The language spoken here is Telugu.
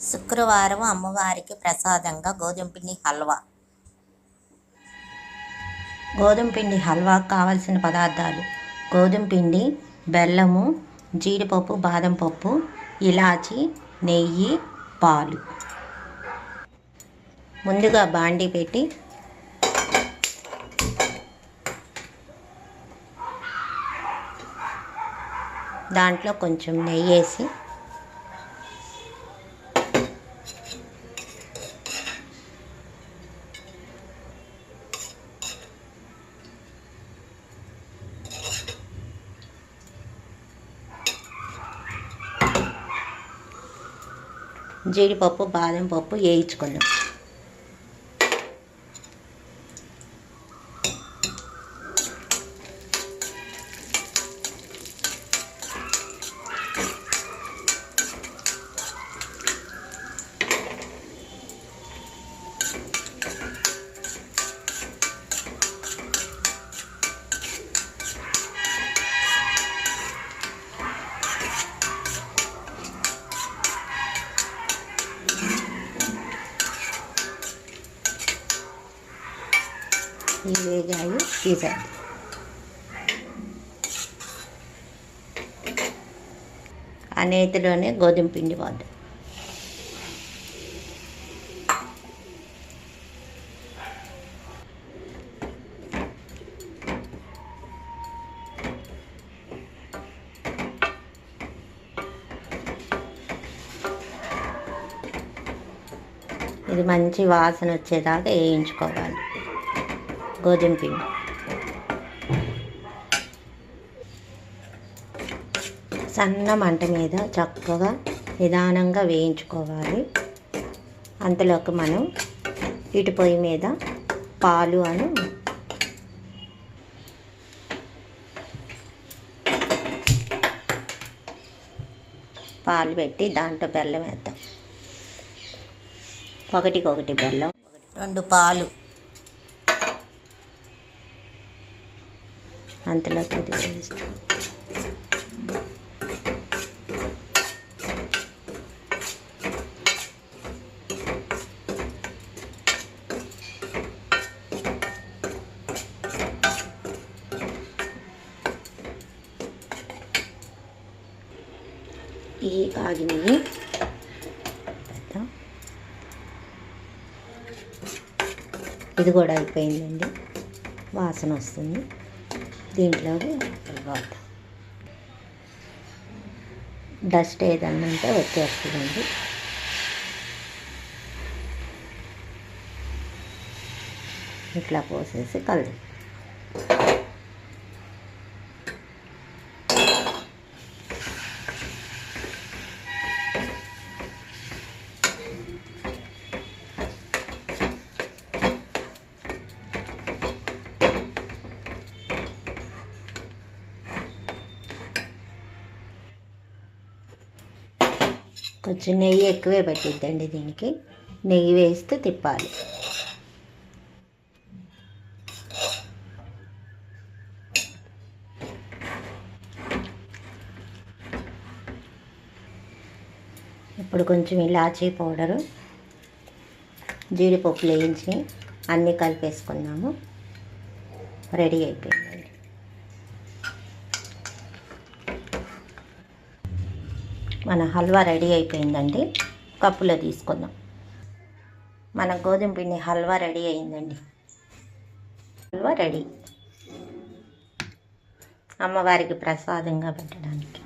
శుక్రవారం అమ్మవారికి ప్రసాదంగా గోధుమ పిండి హల్వా. గోధుమ పిండి హల్వాకు కావలసిన పదార్థాలు గోధుమ పిండి బెల్లము జీడిపప్పు బాదం పప్పు ఇలాచి నెయ్యి పాలు. ముందుగా బాండి పెట్టి దాంట్లో కొంచెం నెయ్యి వేసి జీడిపప్పు బాదం పప్పు వేయించుకుందాం ఈ వేగాయి తీసాను ఆ నేతిలోనే గోధుమ పిండి పోద్దాం. ఇది మంచి వాసన వచ్చేదాకా వేయించుకోవాలి. గోధుమ పిండి సన్న మంట మీద చక్కగా నిదానంగా వేయించుకోవాలి. అంతలోకి మనం ఇటు పొయ్యి మీద పాలు అని పాలు పెట్టి దాంట్లో బెల్లం వేద్దాం. ఒకటికి ఒకటి బెల్లం. రెండు పాలు. అంతలో కొద్దిగా ఈ కాగినవి ఇది కూడా అయిపోయిందండి. వాసన వస్తుంది. దీంట్లోకి పోద్దాం డస్ట్ ఏదన్నా ఉంటే వచ్చేస్తుందండి ఇట్లా పోసేసి కలిపి కొంచెం నెయ్యి ఎక్కువే పట్టిద్దండి దీనికి. నెయ్యి వేస్తే తిప్పాలి. ఇప్పుడు కొంచెం ఇలాచీ పౌడరు జీడిపప్పు వేయించి అన్నీ కలిపేసుకున్నాము. రెడీ అయిపోయింది. మన హల్వా రెడీ అయిపోయిందండి. కప్పులో తీసుకుందాం. మన గోధుమ పిండి హల్వా రెడీ అయిందండి. హల్వా రెడీ. అమ్మవారికి ప్రసాదంగా పెట్టడానికి.